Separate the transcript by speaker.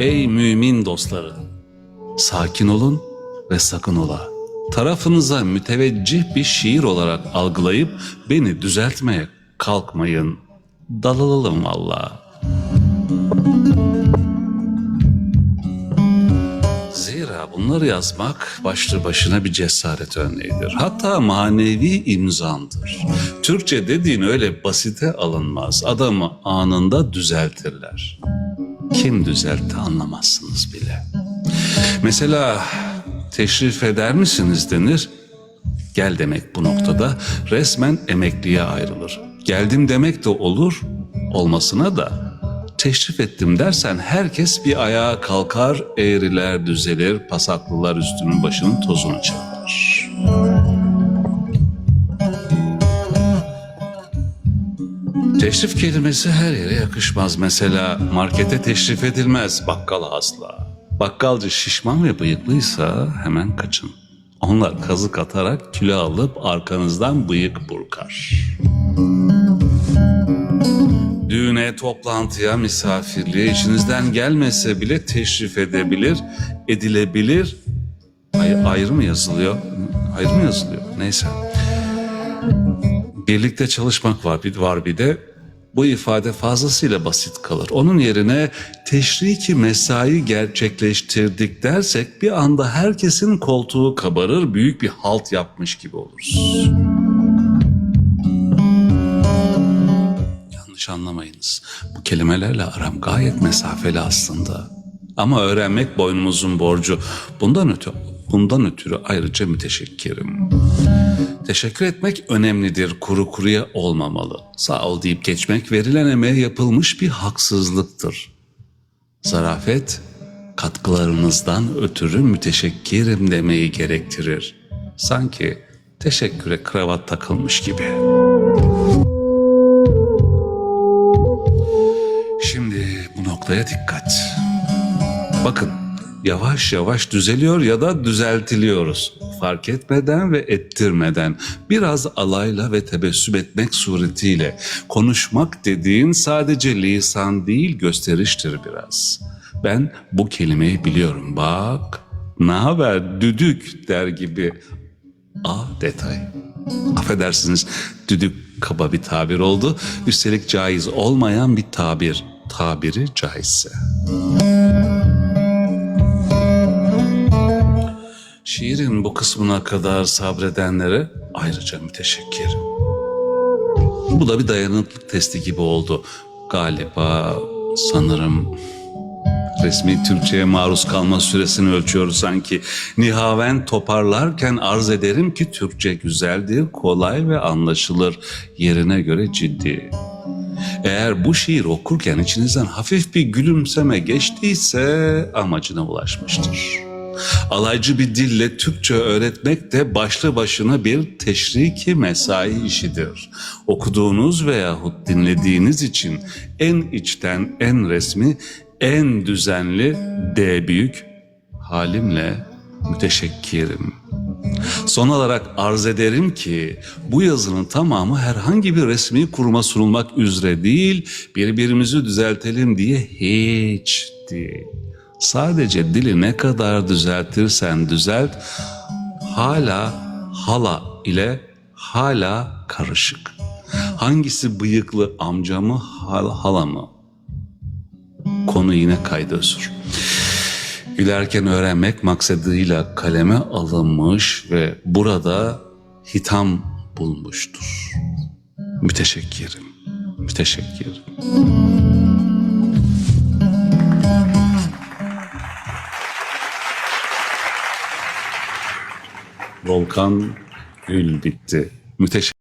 Speaker 1: Ey mümin dostları! Sakin olun ve sakın ola. Tarafınıza müteveccih bir şiir olarak algılayıp beni düzeltmeye kalkmayın. Dalalım valla. Zira bunları yazmak başlı başına bir cesaret örneğidir. Hatta manevi imzandır. Türkçe dediğin öyle basite alınmaz. Adamı anında düzeltirler. Kim düzeltti anlamazsınız bile. Mesela teşrif eder misiniz denir. Gel demek bu noktada resmen emekliye ayrılır. Geldim demek de olur, olmasına da teşrif ettim dersen herkes bir ayağa kalkar, eğriler düzelir, pasaklılar üstünün başının tozunu çalar. Teşrif kelimesi her yere yakışmaz. Mesela markete teşrif edilmez, bakkala asla. Bakkalcı şişman ve bıyıklıysa hemen kaçın. Onlar kazık atarak kilo alıp arkanızdan bıyık burkar. Düğüne, toplantıya, misafirliğe içinizden gelmese bile teşrif edebilir, edilebilir. Ay, ayrı mı yazılıyor? Ayrı mı yazılıyor? Neyse. Birlikte çalışmak var bir, var bir de bu ifade fazlasıyla basit kalır. Onun yerine teşriki mesai gerçekleştirdik dersek bir anda herkesin koltuğu kabarır, büyük bir halt yapmış gibi oluruz. Yanlış anlamayınız. Bu kelimelerle aram gayet mesafeli aslında. Ama öğrenmek boynumuzun borcu. Bundan ötürü, bundan ötürü ayrıca müteşekkirim. Teşekkür etmek önemlidir, kuru kuruya olmamalı. Sağ ol deyip geçmek verilen emeğe yapılmış bir haksızlıktır. Zarafet, katkılarınızdan ötürü müteşekkirim demeyi gerektirir. Sanki teşekküre kravat takılmış gibi. Şimdi bu noktaya dikkat. Bakın yavaş yavaş düzeliyor ya da düzeltiliyoruz. Fark etmeden ve ettirmeden biraz alayla ve tebessüm etmek suretiyle konuşmak dediğin sadece lisan değil gösteriştir biraz. Ben bu kelimeyi biliyorum bak. Ne haber düdük der gibi. A detay. Affedersiniz düdük kaba bir tabir oldu. Üstelik caiz olmayan bir tabir. Tabiri caizse. Şiirin bu kısmına kadar sabredenlere ayrıca müteşekkirim. Bu da bir dayanıklık testi gibi oldu. Galiba sanırım resmi Türkçe'ye maruz kalma süresini ölçüyoruz sanki. Nihaven toparlarken arz ederim ki Türkçe güzeldir, kolay ve anlaşılır, yerine göre ciddi. Eğer bu şiir okurken içinizden hafif bir gülümseme geçtiyse amacına ulaşmıştır. Alaycı bir dille Türkçe öğretmek de başlı başına bir teşriki mesai işidir. Okuduğunuz veyahut dinlediğiniz için en içten, en resmi, en düzenli D büyük halimle müteşekkirim. Son olarak arz ederim ki bu yazının tamamı herhangi bir resmi kuruma sunulmak üzere değil, birbirimizi düzeltelim diye hiç değil. Sadece dili ne kadar düzeltirsen düzelt, hala hala ile hala karışık. Hangisi bıyıklı amca mı hal, hala mı? Konu yine kaydı özür. Gülerken öğrenmek maksadıyla kaleme alınmış ve burada hitam bulmuştur. Müteşekkirim, müteşekkirim. Volkan Gül bitti. Müteşekkir.